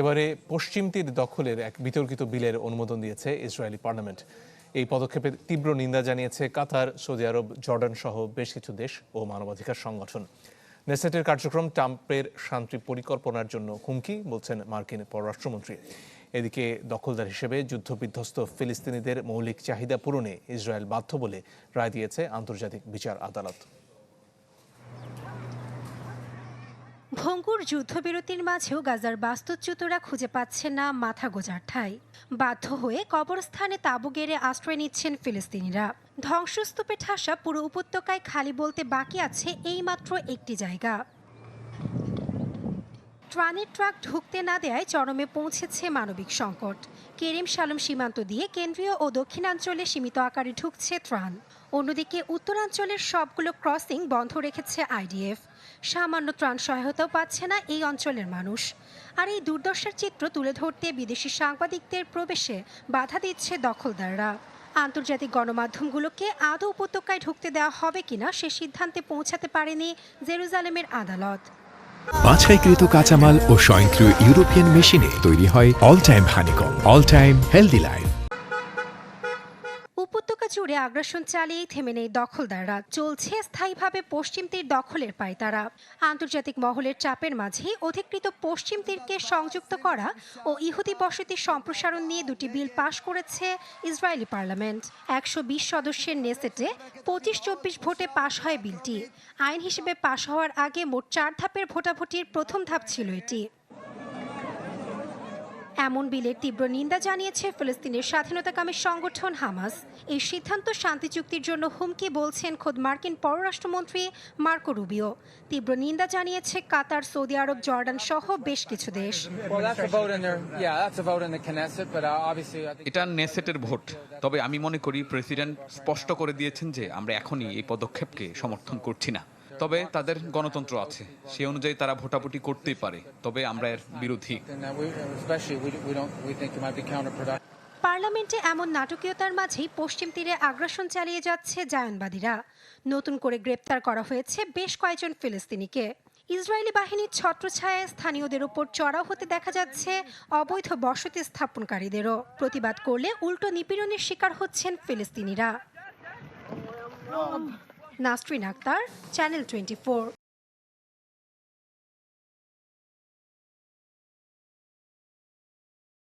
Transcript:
এবারে পশ্চিম তীর দখলের এক বিতর্কিত বিলের অনুমোদন দিয়েছে ইসরায়েলি পার্লামেন্ট। এই পদক্ষেপের তীব্র নিন্দা জানিয়েছে কাতার, সৌদি আরব, জর্ডান সহ বেশ কিছু দেশ ও মানবাধিকার সংগঠন। নেসেটের কার্যক্রম ট্রাম্পের শান্তি পরিকল্পনার জন্য হুমকি, বলছেন মার্কিন পররাষ্ট্রমন্ত্রী। এদিকে দখলদার হিসেবে যুদ্ধবিধ্বস্ত ফিলিস্তিনিদের মৌলিক চাহিদা পূরণে ইসরায়েল বাধ্য বলে রায় দিয়েছে আন্তর্জাতিক বিচার আদালত। ভঙ্গুর যুদ্ধবিরতির মাঝেও গাজার বাস্তুচ্যুতরা খুঁজে পাচ্ছে না মাথা গোজার ঠাই। বাধ্য হয়ে কবরস্থানে তাঁবু গেড়ে আশ্রয় নিচ্ছেন ফিলিস্তিনিরা। ধ্বংসস্তূপে ঠাসা পুরো উপত্যকায় খালি বলতে বাকি আছে এইমাত্র একটি জায়গা। ট্রানের ট্রাক ঢুকতে না দেয়ায় চরমে পৌঁছেছে মানবিক সংকট। কেরিম শালম সীমান্ত দিয়ে কেন্দ্রীয় ও দক্ষিণাঞ্চলে সীমিত আকারে ঢুকছে ত্রাণ। অন্যদিকে উত্তরাঞ্চলের সবগুলো ক্রসিং বন্ধ রেখেছে আইডিএফ। সামান্য ত্রাণ সহায়তাও পাচ্ছে না এই অঞ্চলের মানুষ। আর এই দুর্দশার চিত্র তুলে ধরতে বিদেশি সাংবাদিকদের প্রবেশে বাধা দিচ্ছে দখলদাররা। আন্তর্জাতিক গণমাধ্যমগুলোকে আদৌ উপত্যকায় ঢুকতে দেওয়া হবে কিনা সে সিদ্ধান্তে পৌঁছাতে পারেনি জেরুজালেমের আদালত। বাছাইকৃত কাঁচামাল ও স্বয়ংক্রিয় ইউরোপিয়ান মেশিনে তৈরি হয় all time honeycomb all time healthy life জুড়ে আগ্রাসন চালিয়েই থেমে নেই দখলদাররা। চলছে স্থায়ীভাবে পশ্চিম তীর দখলের পায়তারা আন্তর্জাতিক মহলের চাপের মাঝে অধিকৃত পশ্চিম তীরকে সংযুক্ত করা ও ইহুদি বসতি সম্প্রসারণ নিয়ে দুটি বিল পাশ করেছে ইসরায়েলি পার্লামেন্ট। একশো বিশ সদস্যের নেসেটে পঁচিশ চব্বিশ ভোটে পাশ হয় বিলটি। আইন হিসেবে পাশ হওয়ার আগে মোট চার ধাপের ভোটাভুটির প্রথম ধাপ ছিল এটি। এমন বিলের তীব্র নিন্দা জানিয়েছে ফিলিস্তিনের স্বাধীনতাকামী সংগঠন হামাস। এই সিদ্ধান্ত শান্তি চুক্তির জন্য হুমকি বলছেন খোদ মার্কিন পররাষ্ট্রমন্ত্রী মার্কো রুবিও। তীব্র নিন্দা জানিয়েছে কাতার সৌদি আরব জর্ডান সহ বেশ কিছু দেশ। Uh. এটা নেসেটের ভোট তবে আমি মনে করি প্রেসিডেন্ট স্পষ্ট করে দিয়েছেন যে আমরা এখনই এই পদক্ষেপকে সমর্থন করছি না। তবে তাদের গণতন্ত্র আছে। সে অনুযায়ী তারা ভোটাভুটি করতেই পারে। তবে আমরা এর বিরোধী. পার্লামেন্টে এমন নাটকীয়তার মাঝেই পশ্চিম তীরে আগ্রাসন চালিয়ে যাচ্ছে জায়নবাদীরা। নতুন করে গ্রেপ্তার করা হয়েছে বেশ কয়েকজন ফিলিস্তিনিকে। ইসরায়েলি বাহিনীর ছত্রছায়ায় স্থানীয়দের উপর চড়াও হতে দেখা যাচ্ছে অবৈধ বসতি স্থাপনকারীদেরও। প্রতিবাদ করলে উল্টো নিপীড়নের শিকার হচ্ছেন ফিলিস্তিনিরা। Nasrin Akter channel twenty